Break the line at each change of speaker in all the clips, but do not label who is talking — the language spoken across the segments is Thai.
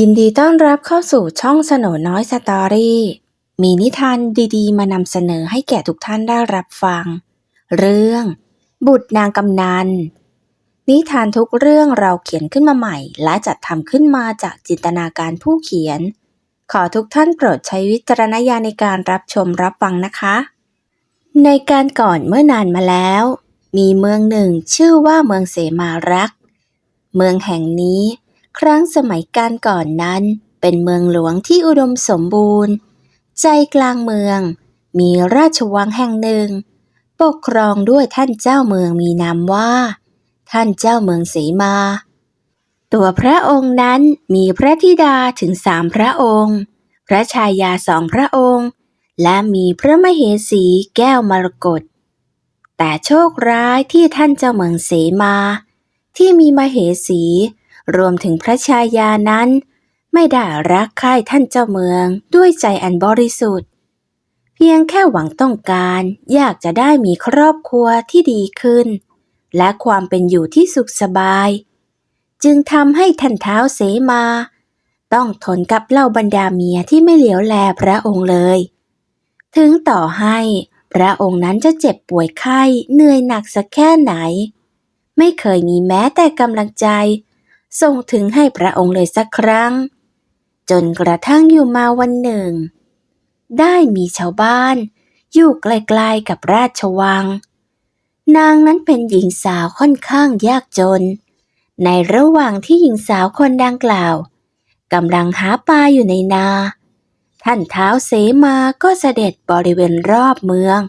ยินดีต้อนรับเข้าสู่ช่องสโหนน้อยสตอรี่ มีนิทานดีๆ มานำเสนอให้แก่ทุกท่านได้รับฟัง เรื่อง บุตรนางกำนัน นิทานทุกเรื่องเราเขียนขึ้นมาใหม่ และจัดทำขึ้นมาจากจินตนาการผู้เขียน ขอทุกท่านโปรดใช้วิจารณญาณในการรับชมรับฟังนะคะ ในการก่อนเมื่อนานมาแล้ว มีเมืองหนึ่งชื่อว่าเมืองเสมารักษ์เมืองแห่งนี้ ครั้งสมัยการก่อนนั้น เป็นเมืองหลวงที่อุดมสมบูรณ์ ใจกลางเมือง มีราชวังแห่งหนึ่ง ปกครองด้วยท่านเจ้าเมืองมีนามว่า ท่านเจ้าเมืองเสมา ตัวพระองค์นั้นมีพระธิดาถึงสามพระองค์ พระชายาสองพระองค์ และมีพระมเหสีแก้วมรกตแต่โชคร้ายที่ท่านเจ้าเมืองเสมา ที่มีมเหสี รวมถึงพระชายานั้น ไม่ได้รักใคร่ท่านเจ้าเมืองด้วยใจอันบริสุทธิ์ เพียงแค่หวังต้องการอยากจะได้มีครอบครัวที่ดีขึ้น และความเป็นอยู่ที่สุขสบาย จึงทำให้ท่านเท้าเสมา ต้องทนกับเหล่าบรรดาเมียที่ไม่เหลียวแลพระองค์เลย ถึงต่อให้พระองค์นั้นจะเจ็บป่วยไข้เหนื่อยหนักสักแค่ไหน ไม่เคยมีแม้แต่กำลังใจ ส่งถึงให้พระองค์เลยสักครั้ง จนกระทั่งอยู่มาวันหนึ่ง ได้มีชาวบ้าน อยู่ใกลๆกับราชวัง นางนั้นเป็นหญิงสาวค่อนข้างยากจน ในระหว่างที่หญิงสาวคนดังกล่าวกำลังหาปลาอยู่ในนา ท่านเท้าเสมาก็เสด็จบริเวณรอบเมือง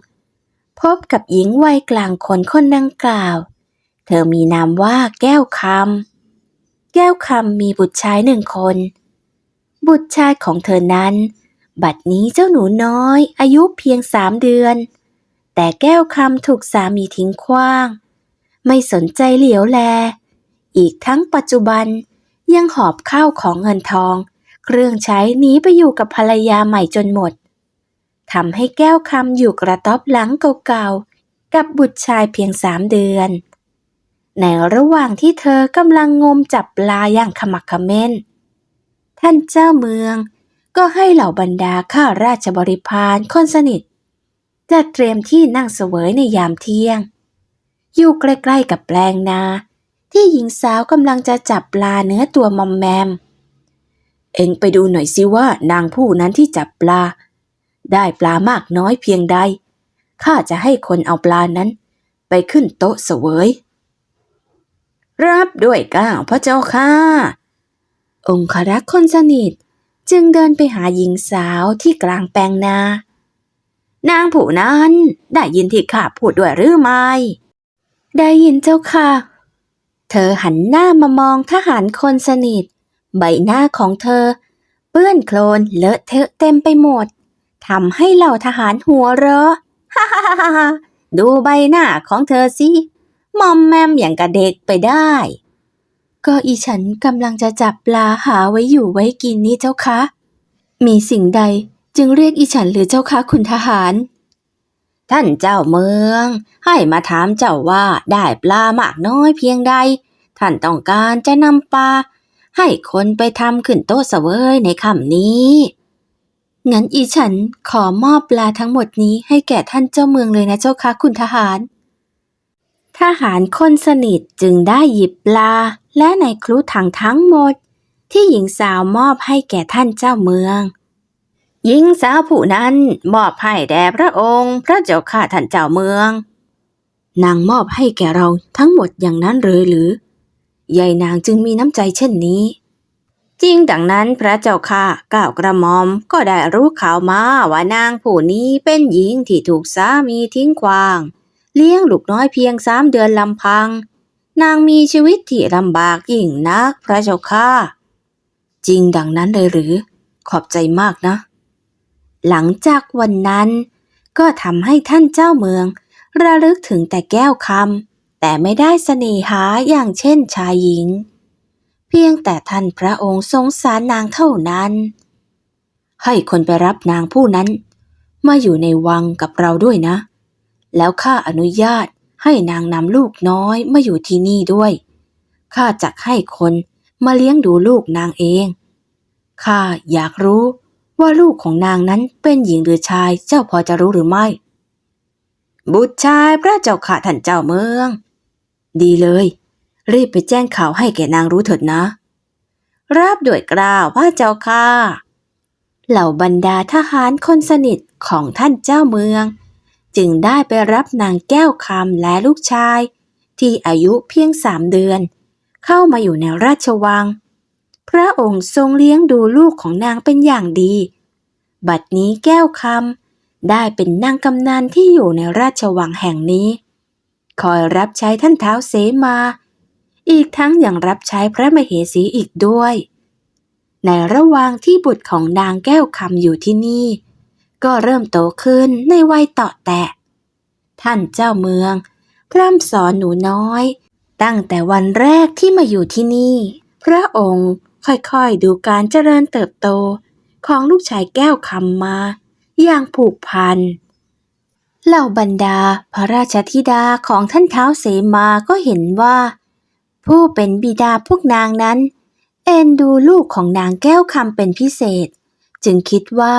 พบกับหญิงวัยกลางคนคนดังกล่าว เธอมีนามว่าแก้วคำ แก้วคำมีบุตรชายหนึ่งคน บุตรชายของเธอนั้น บัดนี้เจ้าหนูน้อย อายุเพียงสามเดือน แต่แก้วคำถูกสามีทิ้งขว้าง ไม่สนใจเหลียวแล อีกทั้งปัจจุบันยังหอบข้าวของเงินทอง เครื่องใช้หนีไปอยู่กับภรรยาใหม่จนหมดทำให้แก้วคำอยู่กระต๊อบหลังเก่าๆกับบุตรชายเพียงสามเดือน ในระหว่างที่เธอกำลังงมจับปลาอย่างขมักเขม้น ท่านเจ้าเมืองก็ให้เหล่าบรรดาข้าราชบริพารคนสนิทจัดเตรียมที่นั่งเสวยในยามเที่ยง อยู่ใกล้ๆกับแปลงนา ที่หญิงสาวกำลังจะจับปลาเนื้อตัวมอมแมม เอ็งไปดูหน่อยสิว่านางผู้นั้นที่จับปลา ได้ปลามากน้อยเพียงใดข้าจะให้คนเอาปลานั้น ไปขึ้นโต๊ะเสวย รับด้วยก้าวพระเจ้าค่ะ องครักษ์คนสนิทจึงเดินไปหาหญิงสาวที่กลางแปลงนา นางผู้นั้นได้ยินที่ข้าพูดด้วยหรือไม่ ได้ยินเจ้าค่ะ เธอหันหน้ามามองทหารคนสนิท ใบหน้าของเธอ เปื้อนโคลนเลอะเทอะเต็มไปหมดทำให้เหล่าทหารหัวเราะ ฮ่าฮ่าฮ่าฮ่าดูใบหน้าของเธอสิ มอมแมมอย่างกับเด็กไปได้ ก็อีฉันกำลังจะจับปลาหาไว้อยู่ไว้กินนี่เจ้าคะ มีสิ่งใดจึงเรียกอีฉันหรือเจ้าคะคุณทหาร ท่านเจ้าเมือง ให้มาถามเจ้าว่าได้ปลามากน้อยเพียงใด ท่านต้องการจะนำปลาให้คนไปทำขึ้นโต๊ะเสวยในค่ำนี้ งั้นอีฉันขอมอบปลาทั้งหมดนี้ให้แก่ท่านเจ้าเมืองเลยนะเจ้าคะคุณทหาร ทหารคนสนิทจึงได้หยิบปลาและในครุถังทั้งหมด ที่หญิงสาวมอบให้แก่ท่านเจ้าเมือง หญิงสาวผู้นั้นมอบให้แด่พระองค์ พระเจ้าข้าท่านเจ้าเมือง นางมอบให้แก่เราทั้งหมดอย่างนั้นเลยหรือยายนางจึงมีน้ำใจเช่นนี้ จริงดังนั้นพระเจ้าค่ะก้าวกระหม่อมก็ได้รู้ข่าวมาว่านางผู้นี้เป็นหญิงที่ถูกสามีทิ้งขว้าง เลี้ยงลูกน้อยเพียงสามเดือนลำพัง นางมีชีวิตที่ลำบากยิ่งนักพระเจ้าค่ะจริงดังนั้นเลยหรือ ขอบใจมากนะ หลังจากวันนั้น ก็ทำให้ท่านเจ้าเมือง ระลึกถึงแต่แก้วคำแต่ไม่ได้เสน่หาอย่างเช่นชายหญิง เพียงแต่ท่านพระองค์ทรงสารนางเท่านั้น ให้คนไปรับนางผู้นั้น มาอยู่ในวังกับเราด้วยนะ แล้วข้าอนุญาตให้นางนำลูกน้อยมาอยู่ที่นี่ด้วย ข้าจักให้คนมาเลี้ยงดูลูกนางเอง ข้าอยากรู้ว่าลูกของนางนั้นเป็นหญิงหรือชายเจ้าพอจะรู้หรือไม่ บุตรชายพระเจ้าข่าท่านเจ้าเมือง ดีเลย รีบไปแจ้งข่าวให้แก่นางรู้เถิดนะ รับด้วยกล่าวพระเจ้าค่ะ เหล่าบรรดาทหารคนสนิทของท่านเจ้าเมือง จึงได้ไปรับนางแก้วคำและลูกชาย ที่อายุเพียงสามเดือน เข้ามาอยู่ในราชวัง พระองค์ทรงเลี้ยงดูลูกของนางเป็นอย่างดี บัดนี้แก้วคำได้เป็นนางกำนันที่อยู่ในราชวังแห่งนี้ คอยรับใช้ท่านเท้าเสมา อีกทั้งยังรับใช้พระมเหสีอีกด้วย ในระหว่างที่บุตรของนางแก้วคำอยู่ที่นี่ ก็เริ่มโตขึ้นในวัยต่อแตะ ท่านเจ้าเมือง พร่ำสอนหนูน้อย ตั้งแต่วันแรกที่มาอยู่ที่นี่ พระองค์ค่อยๆดูการเจริญเติบโตของลูกชายแก้วคำมา อย่างผูกพัน เหล่าบรรดาพระราชธิดาของท่านเท้าเสมาก็เห็นว่า ผู้เป็นบิดาพวกนางนั้น เอ็นดูลูกของนางแก้วคำเป็นพิเศษ จึงคิดว่า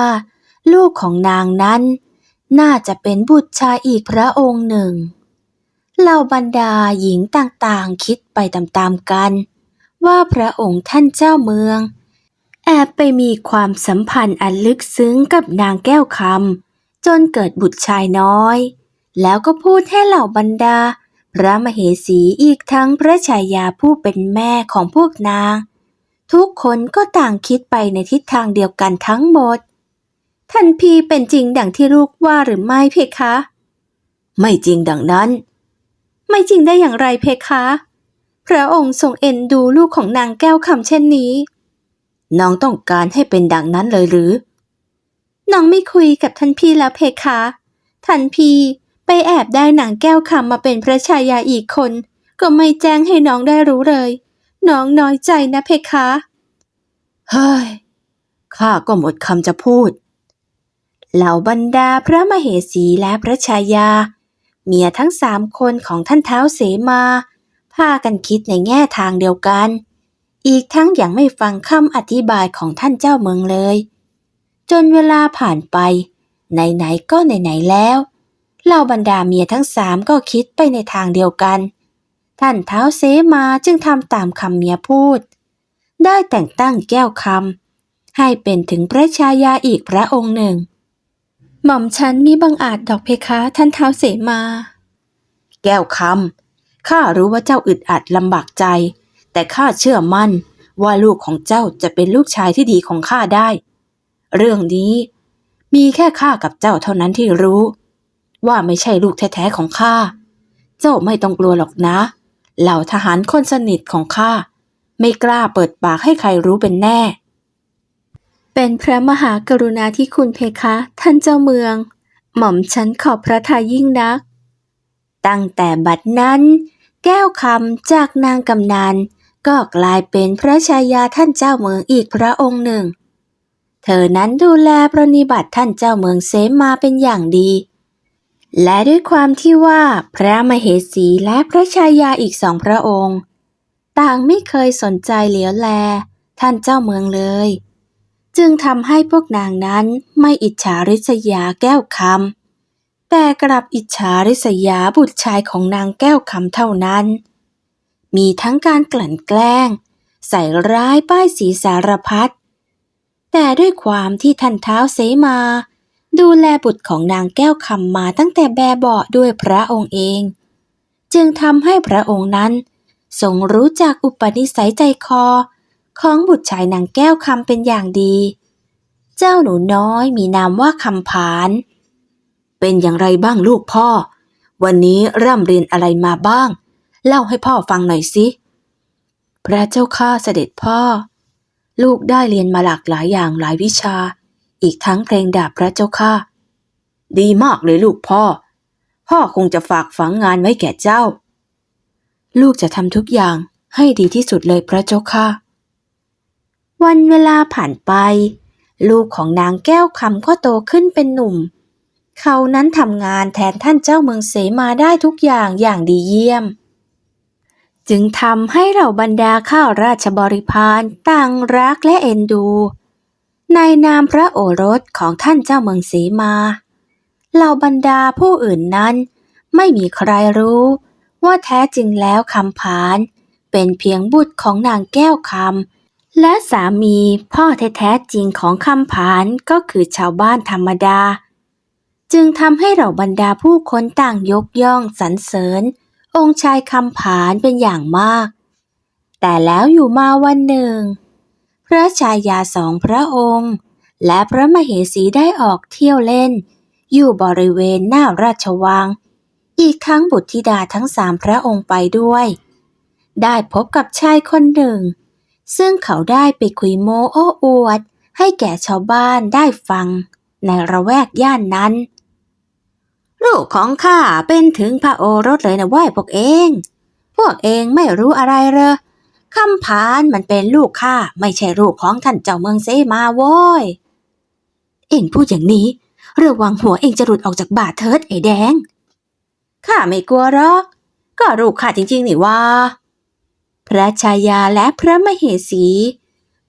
ลูกของนางนั้น น่าจะเป็นบุตรชายอีกพระองค์หนึ่งเหล่าบรรดาหญิงต่างๆคิดไปตามๆกัน ว่าพระองค์ท่านเจ้าเมือง แอบไปมีความสัมพันธ์อันลึกซึ้งกับนางแก้วคำจนเกิดบุตรชายน้อย แล้วก็พูดให้เหล่าบรรดา พระมเหสีอีกทั้งพระชายาผู้เป็นแม่ของพวกนาง ทุกคนก็ต่างคิดไปในทิศทางเดียวกันทั้งหมด ท่านพีเป็นจริงดังที่ลูกว่าหรือไม่เพคะ ไม่จริงดังนั้น ไม่จริงได้อย่างไรเพคะ พระองค์ทรงเอ็นดูลูกของนางแก้วคำเช่นนี้ น้องต้องการให้เป็นดังนั้นเลยหรือ น้องไม่คุยกับท่านพี่แล้วเพคะ ท่านพี่ไปแอบได้หนังแก้วคำมาเป็นพระชายาอีกคน ก็ไม่แจ้งให้น้องได้รู้เลย น้องน้อยใจนะเพคะ เฮ้ย ข้าก็หมดคำจะพูด เหล่าบรรดาพระมเหสีและพระชายา เมียทั้งสามคนของท่านเท้าเสมาพากันคิดในแง่ทางเดียวกัน อีกทั้งยังไม่ฟังคำอธิบายของท่านเจ้าเมืองเลย จนเวลาผ่านไปไหนๆก็ไหนๆแล้วเหล่าบรรดาเมียทั้งสามก็คิดไปในทางเดียวกัน ท่านเท้าเสมาจึงทำตามคำเมียพูด ได้แต่งตั้งแก้วคำให้เป็นถึงพระชายาอีกพระองค์หนึ่ง หม่อมฉันมีบังอาจดอกเพคะท่านเท้าเสมา แก้วคำข้ารู้ว่าเจ้าอึดอัดลำบากใจ แต่ข้าเชื่อมั่นว่าลูกของเจ้าจะเป็นลูกชายที่ดีของข้าได้ เรื่องนี้มีแค่ข้ากับเจ้าเท่านั้นที่รู้ ว่าไม่ใช่ลูกแท้ๆของข้า เจ้าไม่ต้องกลัวหรอกนะ เหล่าทหารคนสนิทของข้า ไม่กล้าเปิดปากให้ใครรู้เป็นแน่ เป็นพระมหากรุณาธิคุณเพคะ ท่านเจ้าเมือง หม่อมฉันขอบพระทัยยิ่งนัก ตั้งแต่บัดนั้น แก้วคำจากนางกำนันก็กลายเป็นพระชายาท่านเจ้าเมืองอีกพระองค์หนึ่ง เธอนั้นดูแลปรนนิบัติท่านเจ้าเมืองเสมาเป็นอย่างดี และด้วยความที่ว่าพระมเหสีและพระชายาอีกสองพระองค์ ต่างไม่เคยสนใจเหลียวแล ท่านเจ้าเมืองเลย จึงทำให้พวกนางนั้นไม่อิจฉาริษยาแก้วคำแต่กลับอิจฉาริษยาบุตรชายของนางแก้วคำเท่านั้น มีทั้งการกลั่นแกล้ง ใส่ร้ายป้ายสีสารพัดแต่ด้วยความที่ท่านเท้าเสมา ดูแลบุตรของนางแก้วคำมาตั้งแต่แบบเบาะด้วยพระองค์เอง จึงทำให้พระองค์นั้นทรงรู้จักอุปนิสัยใจคอ ของบุตรชายนางแก้วคำเป็นอย่างดี เจ้าหนูน้อยมีนามว่าคำผาน เป็นอย่างไรบ้างลูกพ่อ วันนี้ร่ำเรียนอะไรมาบ้าง เล่าให้พ่อฟังหน่อยสิ พระเจ้าข้าเสด็จพ่อ ลูกได้เรียนมาหลากหลายอย่างหลายวิชา อีกทั้งเพลงดาบพระเจ้าข้าดีมากเลยลูกพ่อ พ่อคงจะฝากฝังงานไว้แก่เจ้า ลูกจะทำทุกอย่างให้ดีที่สุดเลยพระเจ้าค่ะ วันเวลาผ่านไป ลูกของนางแก้วคำก็โตขึ้นเป็นหนุ่ม เขานั้นทำงานแทนท่านเจ้าเมืองเสมาได้ทุกอย่างอย่างดีเยี่ยม จึงทำให้เหล่าบรรดาข้าราชบริพารต่างรักและเอ็นดู ในนามพระโอรสของท่านเจ้าเมืองเสมาเหล่าบรรดาผู้อื่นนั้น ไม่มีใครรู้ว่าแท้จริงแล้วคำผาน เป็นเพียงบุตรของนางแก้วคำ และสามีพ่อแท้ๆจริงของคำผานก็คือชาวบ้านธรรมดา จึงทำให้เราบรรดาผู้คนต่างยกย่องสรรเสริญ องค์ชายคำผานเป็นอย่างมาก แต่แล้วอยู่มาวันหนึ่ง พระชายาสองพระองค์ และพระมเหสีได้ออกเที่ยวเล่น อยู่บริเวณหน้าราชวัง อีกทั้งบุตรธิดาทั้งสามพระองค์ไปด้วย ได้พบกับชายคนหนึ่ง ซึ่งเขาได้ไปคุยโม้โอ้อวด ให้แก่ชาวบ้านได้ฟัง ในระแวกย่านนั้น ลูกของข้าเป็นถึงพระโอรสเลยนะเว้ยพวกเอง พวกเองไม่รู้อะไรเลยคำผานมันเป็นลูกข้าไม่ใช่ลูกของท่านเจ้าเมืองเซมาโว้ย เองพูดอย่างนี้ระวังหัวเองจะหลุดออกจากบาทเทิดไอ้แดง ข้าไม่กลัวหรอก ก็ลูกข้าจริงๆนี่ว่า พระชายาและพระมเหสี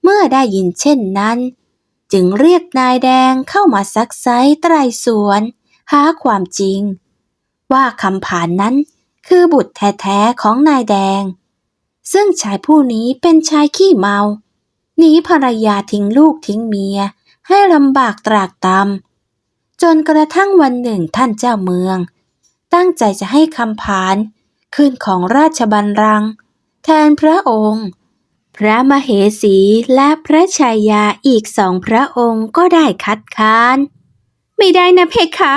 เมื่อได้ยินเช่นนั้น จึงเรียกนายแดงเข้ามาซักไซไตรสวน หาความจริง ว่าคำผ่านนั้นคือบุตรแท้ๆของนายแดง ซึ่งชายผู้นี้เป็นชายขี้เมาหนีภรรยาทิ้งลูกทิ้งเมียให้ลำบากตรากตำจนกระทั่งวันหนึ่งท่านเจ้าเมือง ตั้งใจจะให้คำผานขึ้นของราชบัลลังก์ ทนพระองค์ พระมเหสีและพระชายาอีกสองพระองค์ก็ได้คัดค้าน ไม่ได้นะเพคะ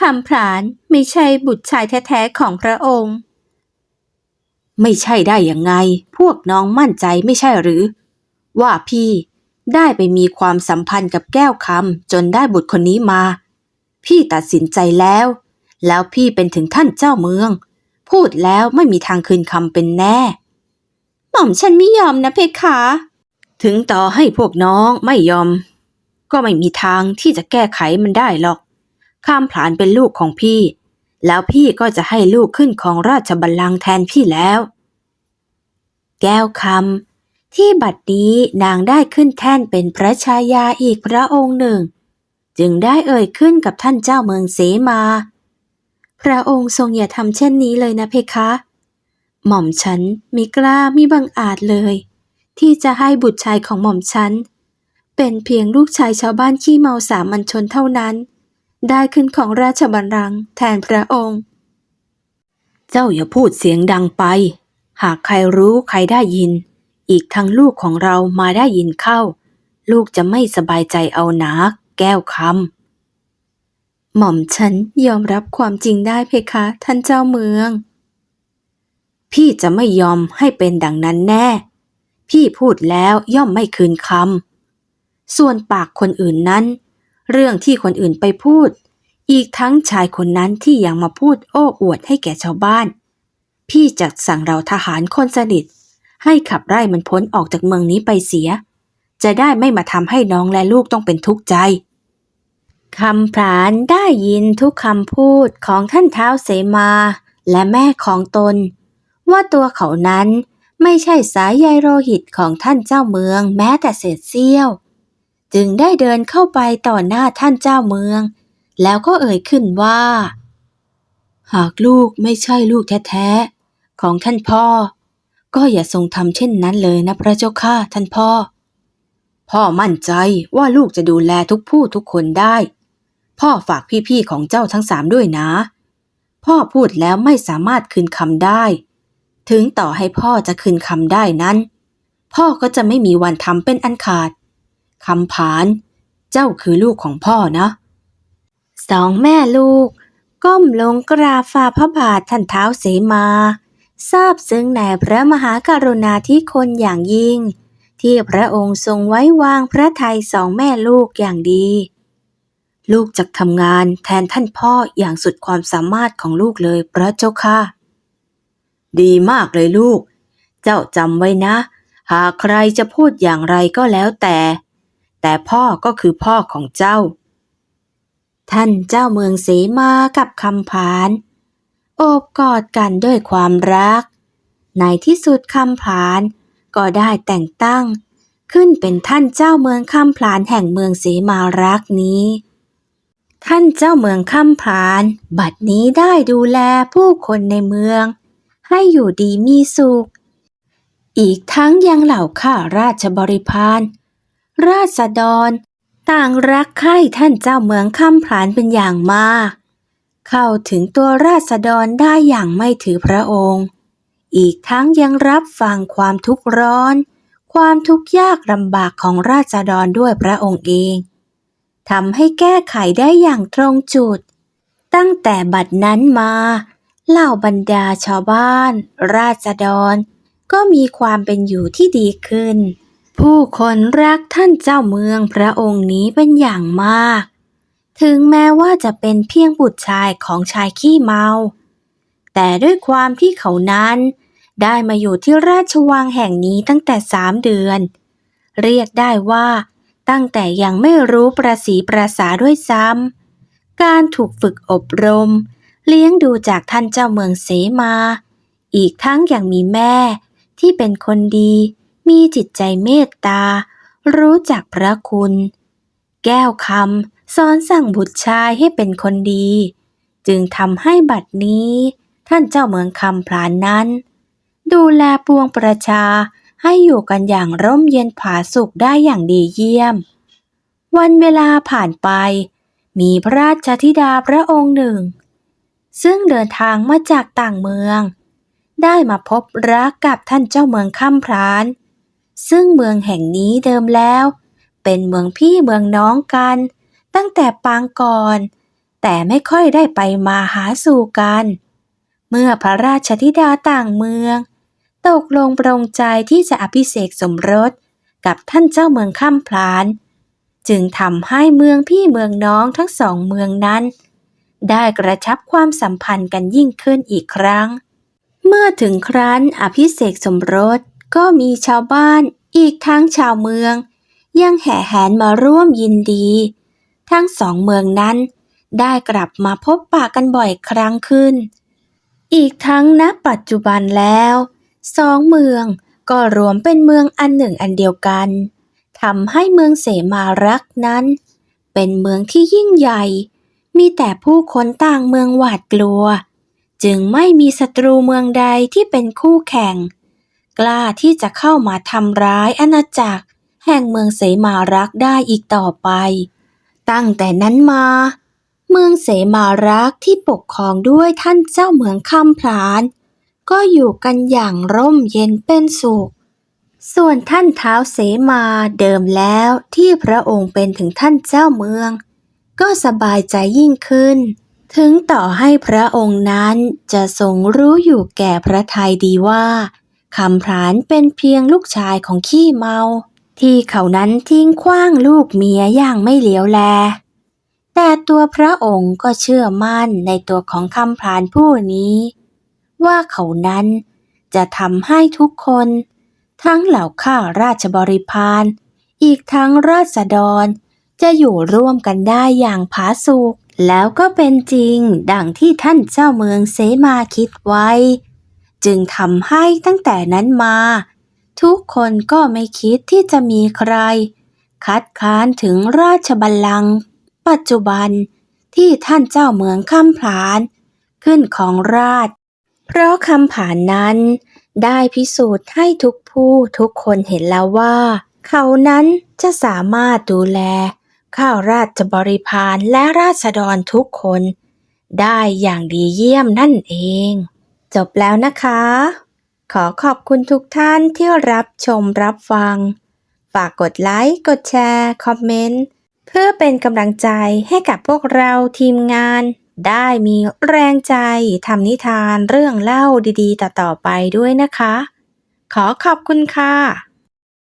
คำผานไม่ใช่บุตรชายแท้ๆของพระองค์ ไม่ใช่ได้ยังไง พวกน้องมั่นใจไม่ใช่หรือ ว่าพี่ได้ไปมีความสัมพันธ์กับแก้วคำจนได้บุตรคนนี้มา พี่ตัดสินใจแล้ว แล้วพี่เป็นถึงท่านเจ้าเมือง พูดแล้วไม่มีทางคืนคำเป็นแน่ หม่อมฉันไม่ยอมนะเพคะ ถึงต่อให้พวกน้องไม่ยอม ก็ไม่มีทางที่จะแก้ไขมันได้หรอก ข้ามผลานเป็นลูกของพี่ แล้วพี่ก็จะให้ลูกขึ้นของราชบัลลังก์แทนพี่แล้ว แก้วคำที่บัดนี้นางได้ขึ้นแท่นเป็นพระชายาอีกพระองค์หนึ่ง จึงได้เอ่ยขึ้นกับท่านเจ้าเมืองเสมา พระองค์ทรงอย่าทำเช่นนี้เลยนะเพคะ หม่อมฉันมิกล้ามิบังอาจเลย ที่จะให้บุตรชายของหม่อมฉัน เป็นเพียงลูกชายชาวบ้านขี้เมาสามัญชนเท่านั้น ได้ขึ้นของราชบัลลังก์แทนพระองค์ เจ้าอย่าพูดเสียงดังไป หากใครรู้ใครได้ยิน อีกทั้งลูกของเรามาได้ยินเข้า ลูกจะไม่สบายใจเอาหนาแก้วคำ หม่อมฉันยอมรับความจริงได้เพคะ ท่านเจ้าเมือง พี่จะไม่ยอมให้เป็นดังนั้นแน่ พี่พูดแล้วย่อมไม่คืนคำส่วนปากคนอื่นนั้น เรื่องที่คนอื่นไปพูด อีกทั้งชายคนนั้นที่ยังมาพูดโอ้อวดให้แก่ชาวบ้าน พี่จะสั่งเราทหารคนสนิท ให้ขับไล่มันพ้นออกจากเมืองนี้ไปเสีย จะได้ไม่มาทำให้น้องและลูกต้องเป็นทุกข์ใจ คำพรานได้ยินทุกคำพูดของท่านเท้าเสมา และแม่ของตน ว่าตัวเขานั้นไม่ใช่สายใยโรหิตของท่านเจ้าเมืองแม้แต่เศษเสี้ยว จึงได้เดินเข้าไปต่อหน้าท่านเจ้าเมือง แล้วก็เอ่ยขึ้นว่า หากลูกไม่ใช่ลูกแท้ๆของท่านพ่อ ก็อย่าทรงทำเช่นนั้นเลยนะพระเจ้าข้าท่านพ่อ พ่อมั่นใจว่าลูกจะดูแลทุกผู้ทุกคนได้ พ่อฝากพี่ๆของเจ้าทั้งสามด้วยนะ พ่อพูดแล้วไม่สามารถคืนคำได้ ถึงต่อให้พ่อจะคืนคำได้นั้น พ่อก็จะไม่มีวันทำเป็นอันขาดคำผาน เจ้าคือลูกของพ่อนะสองแม่ลูก ก้มลงกราบฝ่าพระบาทท่านเท้าเสมาทราบซึ้งในพระมหากรุณาธิคนอย่างยิ่ง ที่พระองค์ทรงไว้วางพระทัยสองแม่ลูกอย่างดี ลูกจะทำงานแทนท่านพ่ออย่างสุดความสามารถของลูกเลยพระเจ้าค่ะ ดีมากเลยลูก เจ้าจำไว้นะ หากใครจะพูดอย่างไรก็แล้วแต่ แต่พ่อก็คือพ่อของเจ้า ท่านเจ้าเมืองเสมากับคำผาน โอบกอดกันด้วยความรัก ในที่สุดคำผานก็ได้แต่งตั้ง ขึ้นเป็นท่านเจ้าเมืองข้ามพลานแห่งเมืองสีมารักนี้ ท่านเจ้าเมืองข้ามพลาน บัดนี้ได้ดูแลผู้คนในเมือง ให้อยู่ดีมีสุข อีกทั้งยังเหล่าข้าราชบริพารราษฎร ต่างรักใคร่ท่านเจ้าเมืองข้ามพลานเป็นอย่างมาก เข้าถึงตัวราษฎรได้อย่างไม่ถือพระองค์ อีกทั้งยังรับฟังความทุกข์ร้อน ความทุกข์ยากลำบากของราษฎรด้วยพระองค์เอง ทำให้แก้ไขได้อย่างตรงจุด ตั้งแต่บัดนั้นมาเหล่าบรรดาชาวบ้าน ราษฎร ก็มีความเป็นอยู่ที่ดีขึ้น ผู้คนรักท่านเจ้าเมืองพระองค์นี้เป็นอย่างมาก ถึงแม้ว่าจะเป็นเพียงบุตรชายของชายขี้เมา แต่ด้วยความที่เขานั้นได้มาอยู่ที่ราชวังแห่งนี้ตั้งแต่สามเดือน เรียกได้ว่า ตั้งแต่ยังไม่รู้ประสีประสาด้วยซ้ำ การถูกฝึกอบรม เลี้ยงดูจากท่านเจ้าเมืองเสมา อีกทั้งยังมีแม่ ที่เป็นคนดี มีจิตใจเมตตา รู้จักพระคุณ แก้วคำสอนสั่งบุตรชายให้เป็นคนดี จึงทำให้บัดนี้ ท่านเจ้าเมืองคำพลานนั้น ดูแลปวงประชา ให้อยู่กันอย่างร่มเย็นผาสุขได้อย่างดีเยี่ยม วันเวลาผ่านไป มีพระราชธิดาพระองค์หนึ่ง ซึ่งเดินทางมาจากต่างเมือง ได้มาพบรักกับท่านเจ้าเมืองข้ามพราน ซึ่งเมืองแห่งนี้เดิมแล้ว เป็นเมืองพี่เมืองน้องกัน ตั้งแต่ปางก่อน แต่ไม่ค่อยได้ไปมาหาสู่กัน เมื่อพระราชธิดาต่างเมือง ตกลงปรงใจที่จะอภิเษกสมรสกับท่านเจ้าเมืองข้ามพลาน จึงทำให้เมืองพี่เมืองน้องทั้งสองเมืองนั้น ได้กระชับความสัมพันธ์กันยิ่งขึ้นอีกครั้ง เมื่อถึงครั้นอภิเษกสมรสก็มีชาวบ้านอีกทั้งชาวเมือง ยังแห่แหนมาร่วมยินดี ทั้งสองเมืองนั้น ได้กลับมาพบปะกันบ่อยครั้งขึ้น อีกทั้งณปัจจุบันแล้ว สองเมืองก็รวมเป็นเมืองอันหนึ่งอันเดียวกันทำให้เมืองเสมารักนั้น เป็นเมืองที่ยิ่งใหญ่ มีแต่ผู้คนต่างเมืองหวาดกลัว จึงไม่มีศัตรูเมืองใดที่เป็นคู่แข่ง กล้าที่จะเข้ามาทำร้ายอาณาจักร แห่งเมืองเสมารักได้อีกต่อไป ตั้งแต่นั้นมา เมืองเสมารักที่ปกครองด้วยท่านเจ้าเมืองคำพลาน ก็อยู่กันอย่างร่มเย็นเป็นสุข ส่วนท่านเท้าเสมาเดิมแล้วที่พระองค์เป็นถึงท่านเจ้าเมือง ก็สบายใจยิ่งขึ้น ถึงต่อให้พระองค์นั้นจะทรงรู้อยู่แก่พระทัยดีว่าคำพรานเป็นเพียงลูกชายของขี้เมา ที่เขานั้นทิ้งขว้างลูกเมียอย่างไม่เหลียวแล แต่ตัวพระองค์ก็เชื่อมั่นในตัวของคำพรานผู้นี้ ว่าเขานั้นจะทำให้ทุกคน ทั้งเหล่าข้าราชบริพาร อีกทั้งราษฎร จะอยู่ร่วมกันได้อย่างผาสุกแล้วก็เป็นจริงดังที่ท่านเจ้าเมืองเสมาคิดไว้ จึงทำให้ตั้งแต่นั้นมา ทุกคนก็ไม่คิดที่จะมีใคร คัดค้านถึงราชบัลลังก์ปัจจุบันที่ท่านเจ้าเมืองข้ามผลาน ขึ้นของราช เพราะคำผ่านนั้นได้พิสูจน์ให้ทุกผู้ทุกคนเห็นแล้วว่า เขานั้นจะสามารถดูแล ข้าราชบริพารและราษฎรทุกคน ได้อย่างดีเยี่ยมนั่นเอง จบแล้วนะคะ ขอขอบคุณทุกท่านที่รับชมรับฟัง ฝากกดไลค์ กดแชร์ คอมเมนต์ เพื่อเป็นกำลังใจให้กับพวกเราทีมงาน ได้มีแรงใจทำนิทานเรื่องเล่าดีๆ ต่อๆไปด้วยนะคะ ขอขอบคุณค่ะ